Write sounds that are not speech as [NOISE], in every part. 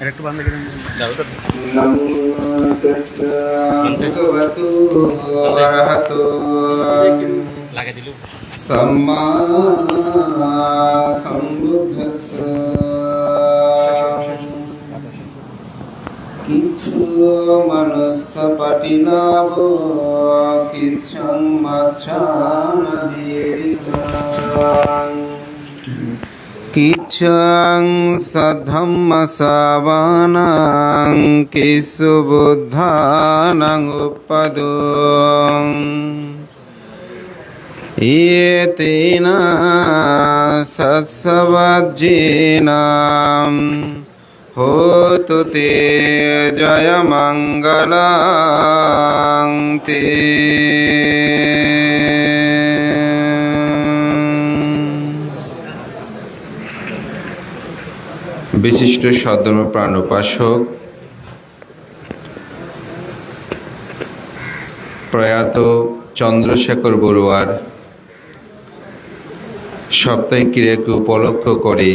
এটা একটু বান্ধে কেটে দাও তো। লাগিয়ে দিলু। সম্মা সম্বুদ্ধস্সা কিছু মনুষ্য পটিনাব কিছু মাচ্ছান কিচ্ছং সধম্ম সাবানাং কিসু বুদ্ধানাং উপদং ইয়েতেন সৎসবজ্জেন হোতু তে জয় বিশিষ্ট সদর্ম প্রাণ উপাসক প্রয়াত চন্দ্রশেখর বড়ুয়ার সাপ্তাহিক ক্রিয়াকে উপলক্ষ করে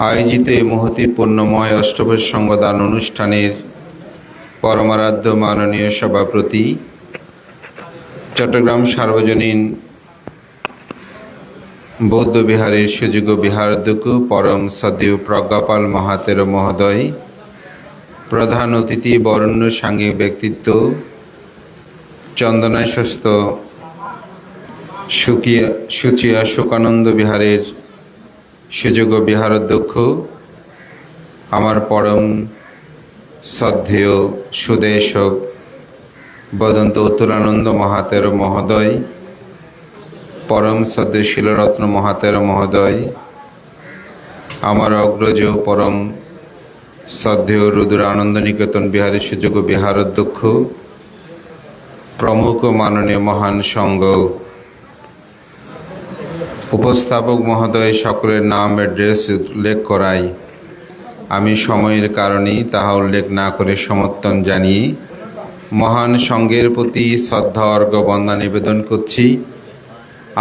আয়োজিত এই মহতি পুণ্যময় অষ্টপর সংবাদান অনুষ্ঠানের পরমারাধ্য মাননীয় সভাপতি চট্টগ্রাম সার্বজনীন বৌদ্ধ বিহারের সুযোগ্য বিহারাধ্যক্ষ পরম সদেব প্রজ্ঞাপাল মহাতের মহোদয়, প্রধান অতিথি বরণ্য সাংঘিক ব্যক্তিত্ব, চন্দনাশ্বস্ত সুকিয়া, সুচিয়া শোকানন্দ বিহারের সুযোগ্য বিহারাধ্যক্ষ আমার পরম শ্রদ্ধেয় সুদেশক বদন্ত উত্তরানন্দ মহাতের মহোদয় পরম শ্রদ্ধেয় শিলরত্ন মহাতের মহোদয়। আমার অগ্রজ পরম শ্রদ্ধেয় রুদ্র আনন্দ নিকেতন বিহারের সুযোগ্য বিহার অধ্যক্ষ প্রমুখ মাননীয় মহান সংঘ উপস্থাপক মহোদয়, সকলের নাম, অ্যাড্রেস উল্লেখ করাই। আমি সময়ের কারণেই তাহা উল্লেখ না করে সমর্থন জানিয়ে মহান সংঘের প্রতি শ্রদ্ধা অর্ঘ বন্দা নিবেদন করছি।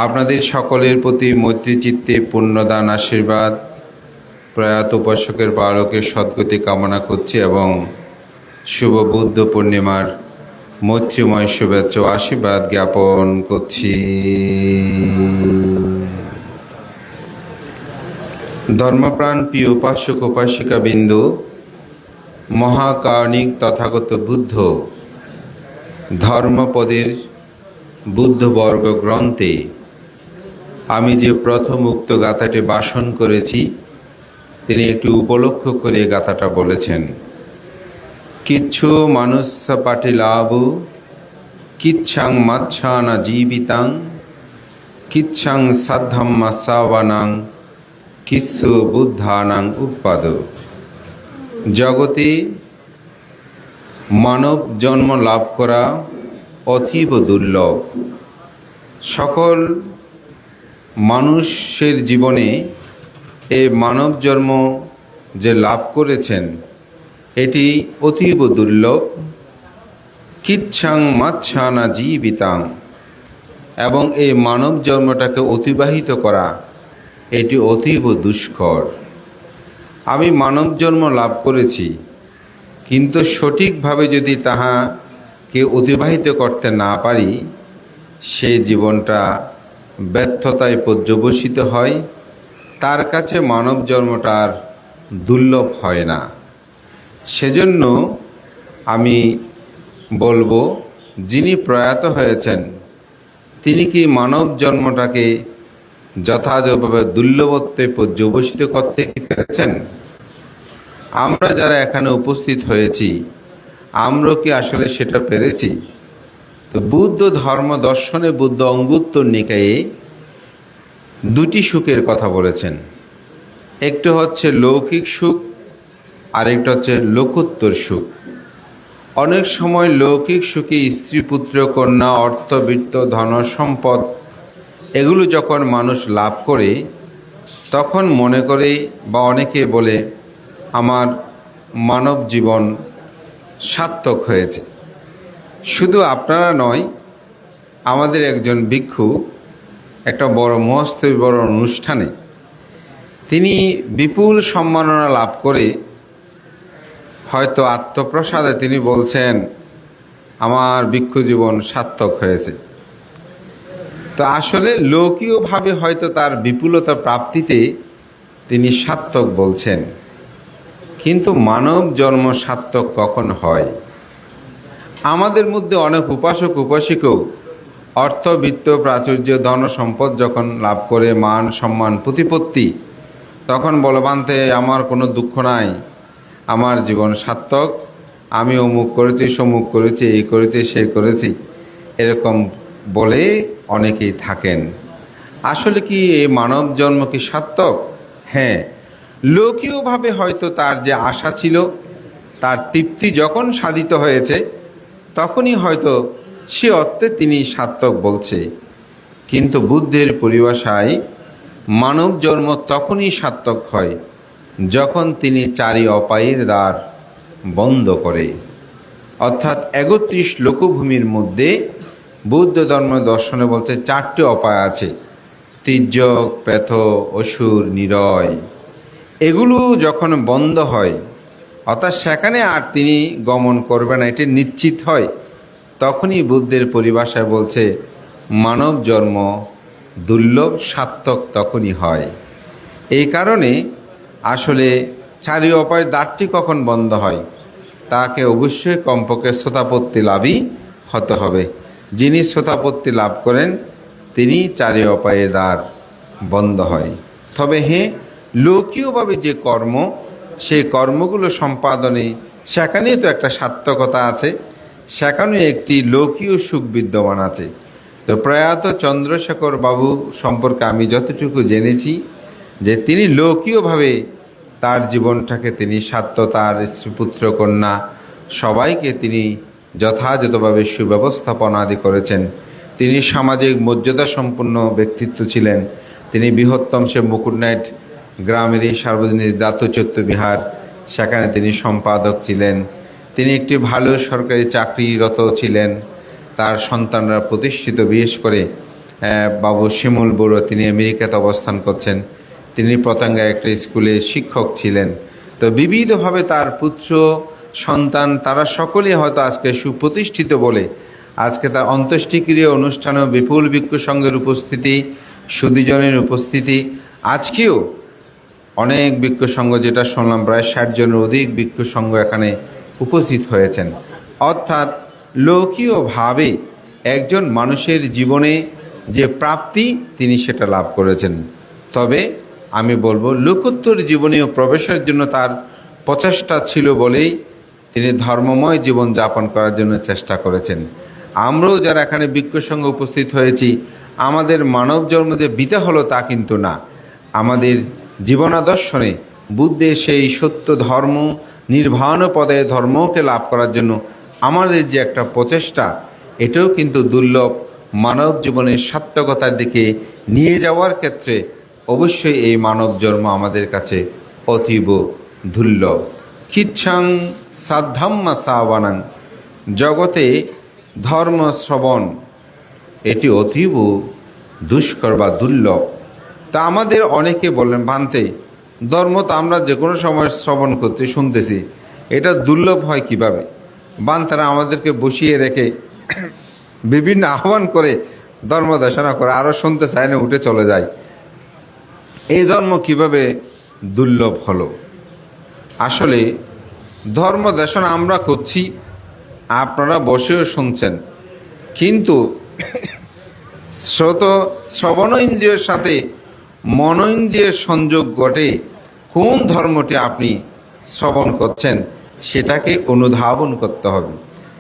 আপনাদের সকলের প্রতি মৈত্রীচিত্তে পুণ্যদান, আশীর্বাদ, প্রয়াত উপাসকের বালকের সদ্গতি কামনা করছি এবং শুভ বুদ্ধ পূর্ণিমার মৈত্রীময় শুভেচ্ছা আশীর্বাদ জ্ঞাপন করছি। ধর্মপ্রাণ প্রিয় উপাসক, উপাসিকা বিন্দু, মহাকারণিক তথাগত বুদ্ধ, ধর্মপদের বুদ্ধবর্গ গ্রন্থে আমি যে প্রথম উক্ত গাথাটি বাসন করেছি, তিনি একটু উপলক্ষ করে গাথাটা বলেছেন, কিচ্ছু মানুষ পাটিলাভ কিচ্ছাং মাচ্ছানা জীবিতাং, কিচ্ছাং সাধ্যাম্মা সাবানাং কিচ্ছু বুদ্ধানাং উৎপাদ। জগতে মানব জন্ম লাভ করা অতীব দুর্লভ। সকল মানুষের জীবনে এই মানব জন্ম যে লাভ করেছেন, এটি অতীব দুর্লভ। কিচ্ছাং মাচ্ছানা জীবিতাং। এবং এই মানব জন্মটাকে অতিবাহিত করা, এটি অতীব দুষ্কর। আমি মানব জন্ম লাভ করেছি, কিন্তু সঠিকভাবে যদি তাহাকে অতিবাহিত করতে না পারি, সে জীবনটা ব্যর্থতায় পর্যবসিত হয়, তার কাছে মানব জন্মটা আর দুর্লভ হয় না। সেজন্য আমি বলব, যিনি প্রয়াত হয়েছেন, তিনি কি মানব জন্মটাকে যথাযথভাবে দুর্লভত্বে পর্যবসিত করতে পেরেছেন? আমরা যারা এখানে উপস্থিত হয়েছি, আমরা কি আসলে সেটা পেরেছি? তো বুদ্ধ ধর্ম দর্শনে বুদ্ধ অঙ্গুত্তর নিকায়ে দুটি সুখের কথা বলেছেন। একটি হচ্ছে লৌকিক সুখ, আরেকটা হচ্ছে লোকোত্তর সুখ। অনেক সময় লৌকিক সুখে স্ত্রী, পুত্র, কন্যা অর্থবিত্ত ধন, সম্পদ, এগুলো যখন মানুষ লাভ করে, তখন মনে করে বা অনেকে বলে, আমার মানব জীবন সার্থক হয়েছে। শুধু আপনারা নয়, আমাদের একজন ভিক্ষু একটা বড় মস্ত বড় অনুষ্ঠানে তিনি বিপুল সম্মাননা লাভ করে হয়তো আত্মপ্রসাদে তিনি বলছেন, আমার ভিক্ষু জীবন সার্থক হয়েছে। তো আসলে লৌকীয়ভাবে হয়তো তার বিপুলতা প্রাপ্তিতে তিনি সার্থক বলছেন, কিন্তু মানব জন্ম সার্থক কখন হয়? আমাদের মধ্যে অনেক উপাসক, উপাসিকও অর্থ, বিত্ত, প্রাচুর্য, ধন, সম্পদ যখন লাভ করে, মান, সম্মান, প্রতিপত্তি, তখন বলবান্তে, আমার কোনো দুঃখ নাই, আমার জীবন সার্থক, আমি অমুক করেছি, সমুক করেছি, এই করেছি, সে করেছি। এরকম বলে অনেকেই থাকেন। আসলে কি এই মানব জন্ম কি সার্থক? হ্যাঁ লোকীয়ভাবে হয়তো তার যে আশা ছিল, তার তৃপ্তি যখন সাধিত হয়েছে তখনই হয়তো সে অর্থে তিনি সার্থক বলছে। কিন্তু বুদ্ধের পরিভাষায় মানব জন্ম তখনই সার্থক হয় যখন তিনি চারি অপায়ের দ্বার বন্ধ করে। অর্থাৎ একত্রিশ লোকভূমির মধ্যে বৌদ্ধ ধর্ম দর্শনে বলতে চারটি অপায় আছে, তির্যক প্রেথ অসুর, নিরয়। এগুলো যখন বন্ধ হয় অর্থাৎ সেখানে আর তিনি গমন করবেন না, এটি নিশ্চিত হয়। তখনই বুদ্ধের পরিভাষায় বলছে, মানব জন্ম দুর্লভ, সার্থক তখনই হয়। এই কারণে আসলে চারি অপায় দ্বারটি কখন বন্ধ হয়, তাকে অবশ্যই কমপক্ষে শ্রোতাপত্তি লাভই হতে হবে। যিনি শ্রোতাপত্তি লাভ করেন, তিনি চারি অপায়ের দ্বার বন্ধ হয়। তবে হ্যাঁ লৌকীয়ভাবে যে কর্ম সেই কর্মগুলো সম্পাদনে সেখানেই তো একটা সার্থকতা আছে। সেখানেও একটি লৌকীয় সুখ বিদ্যমান আছে। তো প্রয়াত চন্দ্রশেখর বাবু সম্পর্কে আমি যতটুকু জেনেছি যে তিনি লৌকীয়ভাবে তার জীবনটাকে তিনি স্বার্থ তার পুত্র কন্যা সবাইকে তিনি যথাযথভাবে সুব্যবস্থাপনা আদি করেছেন। তিনি সামাজিক মর্যাদা সম্পন্ন ব্যক্তিত্ব ছিলেন। তিনি বৃহত্তম সে মুকুটনাইট গ্রামেরই সার্বজনীন দাতচত্য বিহার, সেখানে তিনি সম্পাদক ছিলেন। তিনি একটি ভালো সরকারি চাকরিরত ছিলেন। তার সন্তানরা প্রতিষ্ঠিত, বিশেষ করে বাবু শিমুল বড়ুয়া তিনি আমেরিকাতে অবস্থান করছেন। তিনি পতঙ্গা একটা স্কুলে শিক্ষক ছিলেন। তো বিবিধভাবে তার পুত্র, সন্তান, তারা সকলেই হয়তো আজকে সুপ্রতিষ্ঠিত বলে, আজকে তার অন্ত্যেষ্টিক্রিয়া অনুষ্ঠানেও বিপুল ভিক্ষু সংঘের উপস্থিতি, সুদীজনের উপস্থিতি, আজকেও অনেক ভিক্ষু সংঘ যেটা শুনলাম, প্রায় ষাট জনের অধিক ভিক্ষু সংঘ এখানে উপস্থিত হয়েছেন। অর্থাৎ লৌকীয়ভাবে একজন মানুষের জীবনে যে প্রাপ্তি, তিনি সেটা লাভ করেছেন। তবে আমি বলব, লোকোত্তর জীবনেও প্রবেশের জন্য তার প্রচেষ্টা ছিল বলেই তিনি ধর্মময় জীবন যাপন করার জন্য চেষ্টা করেছেন। আমরাও যারা এখানে ভিক্ষু সঙ্গে উপস্থিত হয়েছি, আমাদের মানব জন্ম যে বিতে হলো তা কিন্তু না। আমাদের জীবনাদর্শনে বুদ্ধের সেই সত্য ধর্ম নির্বাণ পদে ধর্মকে লাভ করার জন্য আমাদের যে একটা প্রচেষ্টা, এটাও কিন্তু দুর্লভ মানব জীবনের সার্থকতার দিকে নিয়ে যাওয়ার ক্ষেত্রে অবশ্যই এই মানব জন্ম আমাদের কাছে অতীব দুর্লভ। খিচ্ছাং সাধ্যাম্মা সাবানাং। জগতে ধর্ম শ্রবণ, এটি অতীব দুষ্কর বা দুর্লভ। তা আমাদের অনেকে বলেন, ভান্তে, ধর্ম তো আমরা যে কোনো সময় শ্রবণ করতে শুনতেছি। এটা দুর্লভ হয় কীভাবে? বান তারা আমাদেরকে বসিয়ে রেখে বিভিন্ন আহ্বান করে ধর্ম দেশনা করে আরও শুনতে চায় না, উঠে চলে যায়। এই ধর্ম কীভাবে দুর্লভ হলো? আসলে ধর্ম দেশনা আমরা করছি, আপনারা বসেও শুনছেন। কিন্তু শ্রোত, শ্রবণ ইন্দ্রিয়ের সাথে মন ইন্দ্রিয়ের সংযোগ ঘটে, কোন ধর্মটি আপনি শ্রবণ করছেন, সেটাকে অনুধাবন করতে হবে।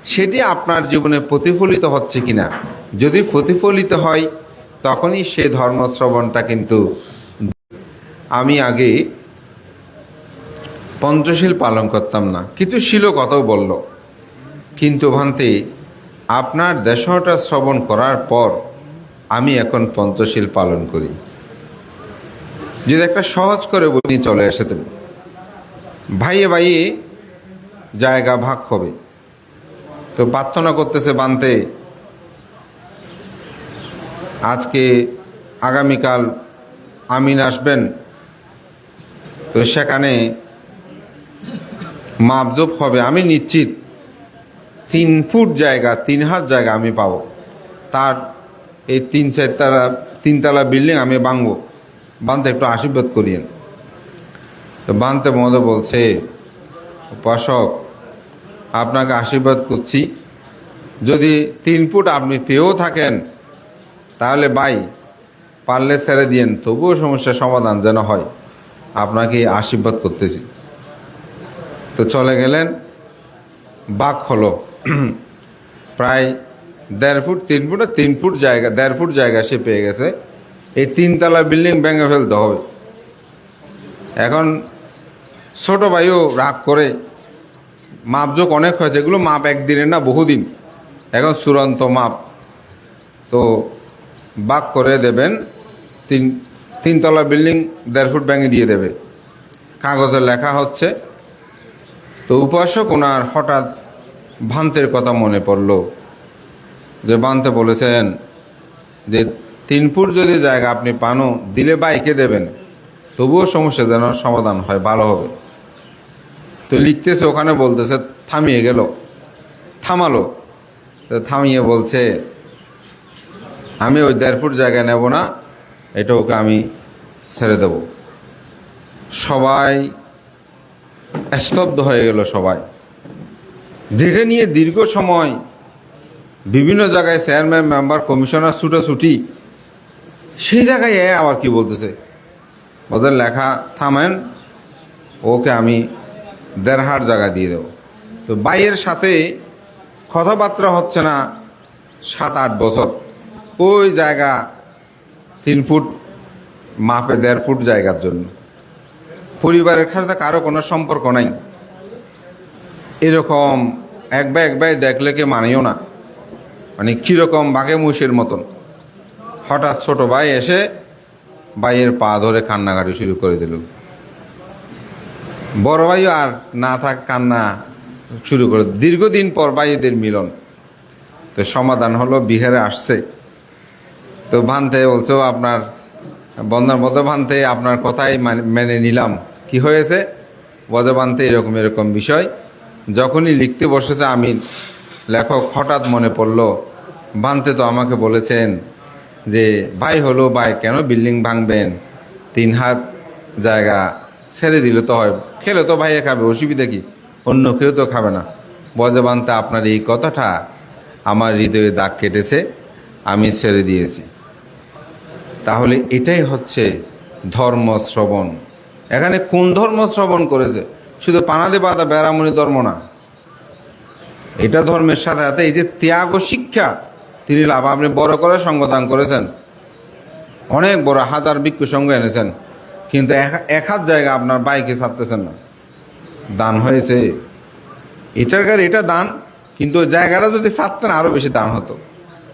সেটি আপনার জীবনে প্রতিফলিত হচ্ছে কিনা। যদি প্রতিফলিত হয়, তখনই সে ধর্ম শ্রবণটা কিন্তু আমি আগে পঞ্চশীল পালন করতাম না। কিন্তু শিল কথাও বলল, কিন্তু ভান্তে, আপনার দেশটা শ্রবণ করার পর আমি এখন পঞ্চশীল পালন করি। যদি একটা সহজ করে বলি, চলে এসেছেন ভাইয়ে ভাইয়ে জায়গা ভাগ হবে। তো প্রার্থনা করতেছে বানতে, আজকে আগামীকাল আমিন আসবেন। তো সেখানে মাপজোপ হবে, আমি নিশ্চিত তিন ফুট জায়গা, তিন হাত জায়গা আমি পাবো। তার এই তিন চারতলা, তিনতলা বিল্ডিং আমি বাংবো বানতে একটু আশীর্বাদ করিয়েন। তো বানতে মহোদয় বলছে, উপাসক, আপনাকে আশীর্বাদ করছি। যদি তিন ফুট আপনি পেয়েও থাকেন, তাহলে বাই পারলে ছেড়ে দিয়েন, তবুও সমস্যার সমাধান যেন হয়। আপনাকে আশীর্বাদ করতেছি। তো চলে গেলেন, বাঘ হলো। [CLEARS THROAT] প্রায় দেড় ফুট, তিন ফুট তিন ফুট জায়গা, দেড় ফুট জায়গা সে পেয়ে গেছে। এই তিনতলা বিল্ডিং ভেঙে ফেলতে হবে। এখন ছোট ভাইও রাগ করে, মাপজোক অনেক হয়েছে, এগুলো মাপ একদিনের না বহুদিন। এখন চূড়ান্ত মাপ। তো বাক করে দেবেন, তিন, তিনতলা বিল্ডিং দেড় ফুট ব্যাঙে দিয়ে দেবে। কাগজে লেখা হচ্ছে, তো উপাসক ওনার হঠাৎ ভান্তের কথা মনে পড়ল, যে বানতে বলেছেন যে তিন ফুট যদি জায়গা আপনি পানো, দিলে বা বাইকে দেবেন। তবুও সমস্যা যেন সমাধান হয়, ভালো হবে। তো লিখতেছে, ওখানে বলতেছে, থামিয়ে গেল। থামালো। থামিয়ে বলছে, আমি ওই দেড় ফুট জায়গা নেব না, এটা ওকে আমি ছেড়ে দেব। সবাই স্তব্ধ হয়ে গেল সবাই। যেটা নিয়ে দীর্ঘ সময় বিভিন্ন জায়গায় চেয়ারম্যান, মেম্বার, কমিশনার ছুটাছুটি সেই জায়গায় এ আবার কি বলতেছে? ওদের লেখা, থামেন, ওকে আমি দেড় হাট জায়গা দিয়ে দেবো। তো বাইয়ের সাথে কথাবার্তা হচ্ছে না সাত আট বছর। ওই জায়গা তিন ফুট, মাপে দেড় ফুট জায়গার জন্য। পরিবারের সাথে কারও কোনো সম্পর্ক নাই। এরকম এক ভাই এক ভাই দেখলে কে মানিও না। মানে কীরকম বাঘে মুষের মতন। হঠাৎ ছোট ভাই এসে ভাইয়ের পা ধরে কান্নাকাটি শুরু করে দিল। বড় ভাইও আর না থাক কান্না শুরু করে দীর্ঘদিন পর ভাইদের মিলন। তো সমাধান হলো, বিহারে আসছে। তো ভানতে বলছো আপনার বন্ধন বদ ভানতে, আপনার কথাই মানে- মেনে নিলাম। কি হয়েছে? বদ ভানতে, এরকম এরকম বিষয়। যখনই লিখতে বসেছে, আমি লেখক হঠাৎ মনে পড়ল, ভানতে তো আমাকে বলেছেন যে ভাই হলো ভাই, কেন বিল্ডিং ভাঙবেন? তিন হাত জায়গা ছেড়ে দিলে তো হয়। খেলে তো ভাইয়ে খাবে, অসুবিধা কি? অন্য কেউ তো খাবে না। বজবান্তে আপনার এই কথাটা আমার হৃদয়ে দাগ কেটেছে, আমি ছেড়ে দিয়েছি। তাহলে এটাই হচ্ছে ধর্ম শ্রবণ। এখানে কোন ধর্ম শ্রবণ করেছে? শুধু পানাদে বাদা বেড়ামনি ধর্ম না। এটা ধর্মের সাথে সাথে এই যে ত্যাগ শিক্ষা তিনি লাভ আপনি বড় করে সঙ্গদান করেছেন। অনেক বড় হাজার ভিক্ষু সঙ্গ এনেছেন। কিন্তু এক- এক হাত জায়গা আপনার বাইকে ছাড়তেছেন না। দান হয়েছে। এটার কার এটা দান, কিন্তু ওই জায়গাটা যদি ছাড়তেন আরও বেশি দান হতো।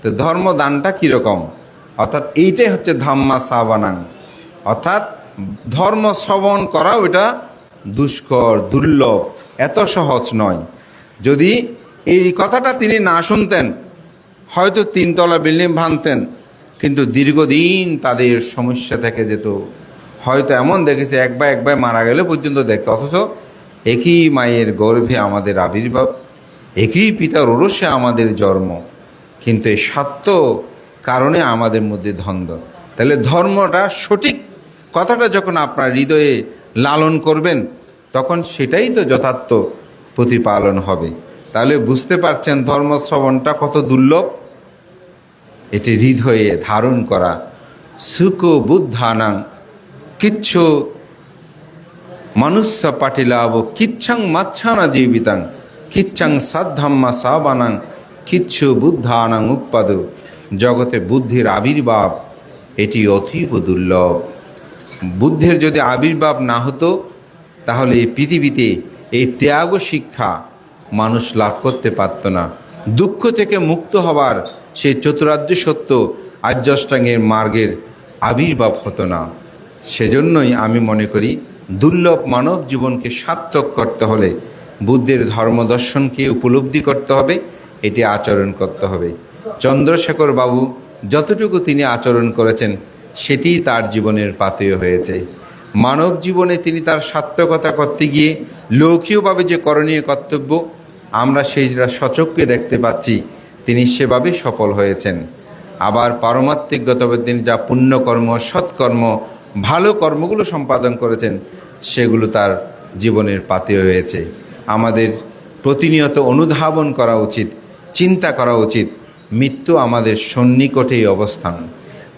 তো ধর্ম দানটা কীরকম? অর্থাৎ এইটাই হচ্ছে ধাম্মা সাবানাং। অর্থাৎ ধর্ম শ্রবণ করাও এটা দুষ্কর, দুর্লভ, এত সহজ নয়। যদি এই কথাটা তিনি না শুনতেন হয়তো তিনতলা বিল্ডিং ভাঙতেন, কিন্তু দীর্ঘদিন তাদের সমস্যা থেকে যেত। হয়তো এমন দেখেছে, এক বা এক ভাই মারা গেলে পর্যন্ত দেখতে অথচ একই মায়ের গর্ভে আমাদের আবির্ভাব, একই পিতার ওরসে আমাদের জন্ম। কিন্তু এই সত্য কারণে আমাদের মধ্যে দ্বন্দ্ব। তাহলে ধর্মটা সঠিক কথাটা যখন আপনার হৃদয়ে লালন করবেন, তখন সেটাই তো যথার্থ প্রতিপালন হবে। তাহলে বুঝতে পারছেন ধর্ম শ্রবণটা কত দুর্লভ? এটি হৃদয়ে ধারণ করা। সুখ বুদ্ধানাং, কিচ্ছু মনুষ্য পাটিলাভ, কিচ্ছাং মাচ্ছানা জীবিতাং, কিচ্ছাং সাধ্যাম্মা সাবানাং, কিচ্ছু বুদ্ধানাং উৎপাদ। জগতে বুদ্ধির আবির্ভাব, এটি অতীব দুর্লভ। বুদ্ধের যদি আবির্ভাব না হতো, তাহলে এই পৃথিবীতে এই ত্যাগ শিক্ষা মানুষ লাভ করতে পারত না। দুঃখ থেকে মুক্ত হবার সেই চতুরার্য সত্য আর্যষ্টাঙ্গের মার্গের আবির্ভাব হতো না। সেজন্যই আমি মনে করি, দুর্লভ মানব জীবনকে সার্থক করতে হলে বুদ্ধের ধর্মদর্শনকে উপলব্ধি করতে হবে, এটি আচরণ করতে হবে। চন্দ্রশেখর বাবু যতটুকু তিনি আচরণ করেছেন সেটিই তার জীবনের পাথেয় হয়েছে। মানব জীবনে তিনি তার সার্থকতা করতে গিয়ে লৌকীয়ভাবে যে করণীয় কর্তব্য আমরা সেইটা সচক্ষে দেখতে পাচ্ছি। তিনি সেভাবে সফল হয়েছেন। আবার পারমাত্মিকগতভাবে তিনি যা পুণ্যকর্ম, সৎকর্ম, ভালো কর্মগুলো সম্পাদন করেছেন, সেগুলো তার জীবনের পাতে হয়েছে আমাদের প্রতিনিয়ত অনুধাবন করা উচিত, চিন্তা করা উচিত, মৃত্যু আমাদের সন্নিকটেই অবস্থান।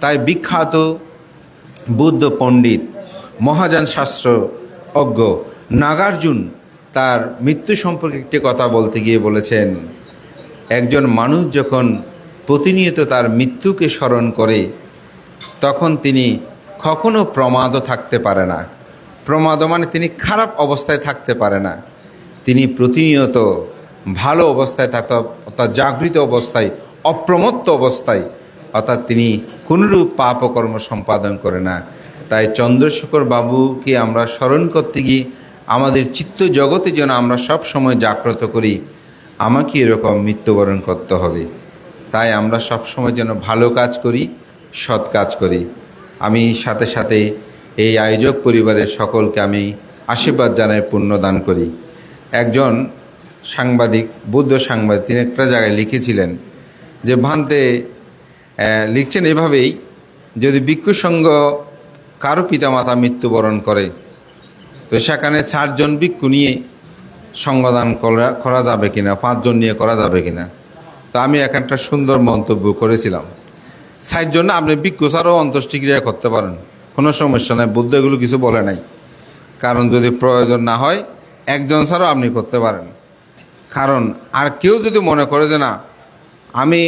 তাই বিখ্যাত বুদ্ধ পণ্ডিত, মহাযান শাস্ত্র অজ্ঞ নাগার্জুন তার মৃত্যু সম্পর্কে একটি কথা বলতে গিয়ে বলেছেন, একজন মানুষ যখন প্রতিনিয়ত তার মৃত্যুকে স্মরণ করে, তখন তিনি কখনো প্রমাদও থাকতে পারে না। প্রমাদ মানে তিনি খারাপ অবস্থায় থাকতে পারে না। তিনি প্রতিনিয়ত ভালো অবস্থায় থাকতে, অর্থাৎ জাগৃত অবস্থায়, অপ্রমত্ত অবস্থায়, অর্থাৎ তিনি কোনরূপ পাপকর্ম সম্পাদন করে না। তাই চন্দ্রশেখর বাবুকে আমরা স্মরণ করতে গিয়ে আমাদের চিত্ত জগতে যেন আমরা সব সময় জাগ্রত করি, আমাকে এরকম মৃত্যুবরণ করতে হবে। তাই আমরা সব সময় যেন ভালো কাজ করি, সৎ কাজ করি। আমি সাথে সাথে এই আয়োজক পরিবারের সকলকে আমি আশীর্বাদ জানাই পুণ্যদান করি। একজন সাংবাদিক, বুদ্ধ সাংবাদিক, তিনি একটা জায়গায় লিখেছিলেন যে ভান্তে লিখছেন এভাবেই, যদি ভিক্ষু সঙ্গ কারও পিতামাতা মৃত্যুবরণ করে তো সেখানে চারজন ভিক্ষু নিয়ে সঙ্গদান করা করা যাবে কিনা, পাঁচজন নিয়ে করা যাবে কিনা, তো আমি একটা সুন্দর মন্তব্য করেছিলাম। জন্য আপনি ভিক্ষু ছাড়াও অন্ত্যেষ্টিক্রিয়া করতে পারেন, কোনো সমস্যা নাই, বুদ্ধ এগুলো কিছু বলে নাই। কারণ যদি প্রয়োজন না হয়, একজন ছাড়াও আপনি করতে পারেন। কারণ আর কেউ যদি মনে করে যে না, আমি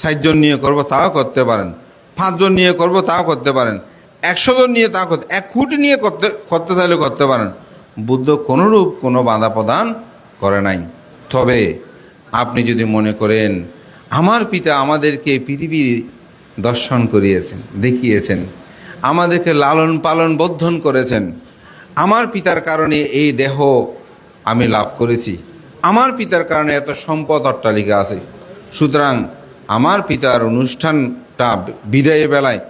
ষাটজন নিয়ে করব তাও করতে পারেন, পাঁচজন নিয়ে করব তাও করতে পারেন একশো জন নিয়ে তাও করতে এক কোটি নিয়ে করতে করতে চাইলে করতে পারেন। বুদ্ধ কোনোরূপ কোনো বাধা প্রদান করে নাই। তবে আপনি যদি মনে করেন, আমার পিতা আমাদেরকে পৃথিবী দর্শন করিয়েছেন, দেখিয়েছেন, আমাদেরকে লালন পালন বর্ধন করেছেন, আমার পিতার কারণে এই দেহ আমি লাভ করেছি। আমার পিতার কারণে এত সম্পদ অট্টালিকা আছে। সুতরাং আমার পিতার অনুষ্ঠানটা বিদায়ের বেলায়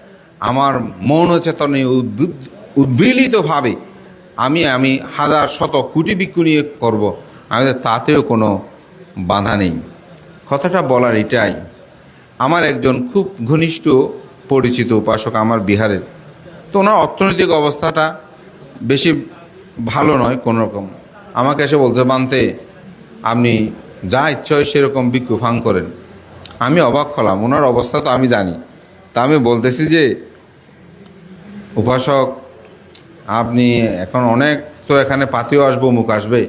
আমার মৌন চেতনে উদ্বুদ্ধ, উদ্বেলিতভাবে আমি আমি হাজার শত কোটি ভিক্ষু নিয়ে করব। আমি তাতেও কোনো বাধা নেই। কথাটা বলার এটাই। আমার একজন খুব ঘনিষ্ঠ পরিচিত উপাসক আমার বিহারের। তো ওনার অর্থনৈতিক অবস্থাটা বেশি ভালো নয় কোনো রকম আমাকে এসে বলতে মানতে আপনি যা ইচ্ছা হয় সেরকম ভিক্ষু ফাং করেন। আমি অবাক হলাম। ওনার অবস্থা তো আমি জানি। তা আমি বলতেছি যে উপাসক, আপনি এখন অনেক তো এখানে পাতিও আসব, মুখ আসবে।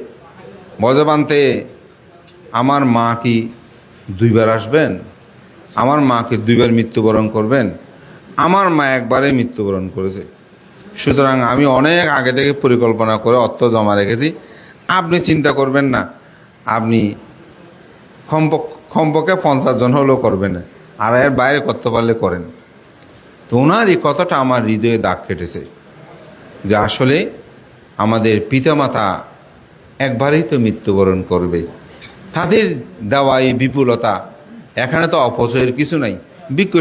বজবান্তে আমার মা কি দুইবার আসবেন? আমার মাকে দুইবার মৃত্যুবরণ করবেন? আমার মা একবারে মৃত্যুবরণ করেছে। সুতরাং আমি অনেক আগে থেকে পরিকল্পনা করে অর্থ জমা রেখেছি। আপনি চিন্তা করবেন না, আপনি কমপক্ষ পঞ্চাশ জন হলেও করবেন আর এর বাইরে করতে পারলে করেন। তো ওনার এই কথাটা আমার হৃদয়ে দাগ কেটেছে যে আসলে আমাদের পিতামাতা একবারেই তো মৃত্যুবরণ করবে। তাদের দেওয়া এই বিপুলতা, এখানে তো অপচয়ের কিছু নাই। ভিক্ষু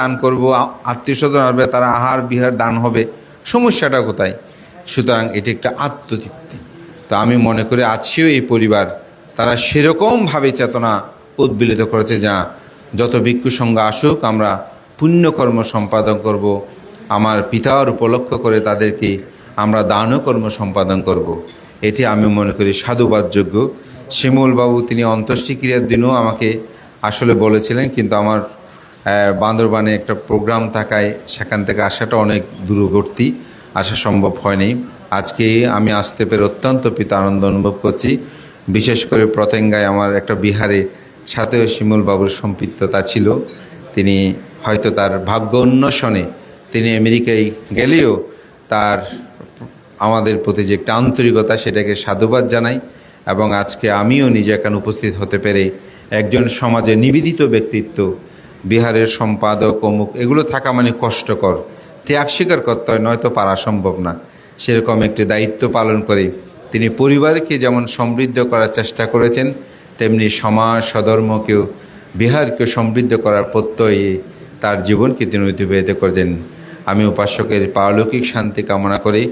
দান করব আত্মীয় স্বজন আসবে, তারা আহার বিহার দান হবে, সমস্যাটা কোথায়? সুতরাং এটি একটা আত্মতৃপ্তি। তো আমি মনে করি আজকেও এই পরিবার তারা সেরকমভাবে চেতনা উদ্বিলিত করেছে যা যত ভিক্ষু আসুক, আমরা পুণ্যকর্ম সম্পাদন করব, আমার পিতার উপলক্ষ করে তাদেরকে আমরা দানও কর্ম সম্পাদন করব। এটি আমি মনে করি সাধুবাদযোগ্য শিমুলবাবু, তিনি অন্ত্যেষ্টিক্রিয়ার দিনও আমাকে আসলে বলেছিলেন, কিন্তু আমার বান্দরবানে একটা প্রোগ্রাম থাকায় সেখান থেকে আসাটা অনেক দূরবর্তী, আসা সম্ভব হয়নি। আজকে আমি আসতে পেরে অত্যন্ত পিতা আনন্দ অনুভব করছি। বিশেষ করে প্রতেঙ্গায় আমার একটা বিহারে সাথেও শিমুল বাবুর সম্পৃক্ততা ছিল। তিনি হয়তো তার ভাগ্য উন্নয়নে তিনি আমেরিকায় গেলেও তার আমাদের প্রতি যে একটা আন্তরিকতা সেটাকে সাধুবাদ জানাই এবং আজকে আমিও নিজে এখানে উপস্থিত হতে পেরে একজন সমাজে নিবেদিত ব্যক্তিত্ব, বিহারের সম্পাদক, অমুক, এগুলো থাকা মানে কষ্টকর। ত্যাগ স্বীকার করতে হয়, নয়তো পারা সম্ভব না। সেরকম একটি দায়িত্ব পালন করে তিনি পরিবারকে যেমন সমৃদ্ধ করার চেষ্টা করেছেন, তেমনি সমাজ সধর্মকেও বিহারকে সমৃদ্ধ করার প্রত্যয়ে তার জীবনকে তিনি অতিবাহিত করেছেন আমি উপাসকের পারলৌকিক শান্তি কামনা করে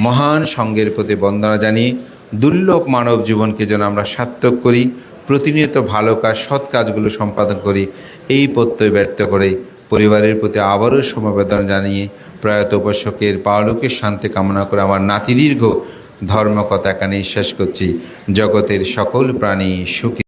মহান সঙ্গের প্রতি বন্দনা জানিয়ে দুর্লভ মানব জীবনকে যেন আমরা সার্থক করি, প্রতিনিয়ত ভালো কাজ, সৎ কাজগুলো সম্পাদন করি, এই প্রত্যয় ব্যর্থ করে পরিবারের প্রতি আবারও সমবেদনা জানিয়ে প্রয়াত উপাসকের পারলৌকিক শান্তি কামনা করে আমার নাতিদীর্ঘ ধর্মকথা এখানে শেষ করছি। জগতের সকল প্রাণী সুখী।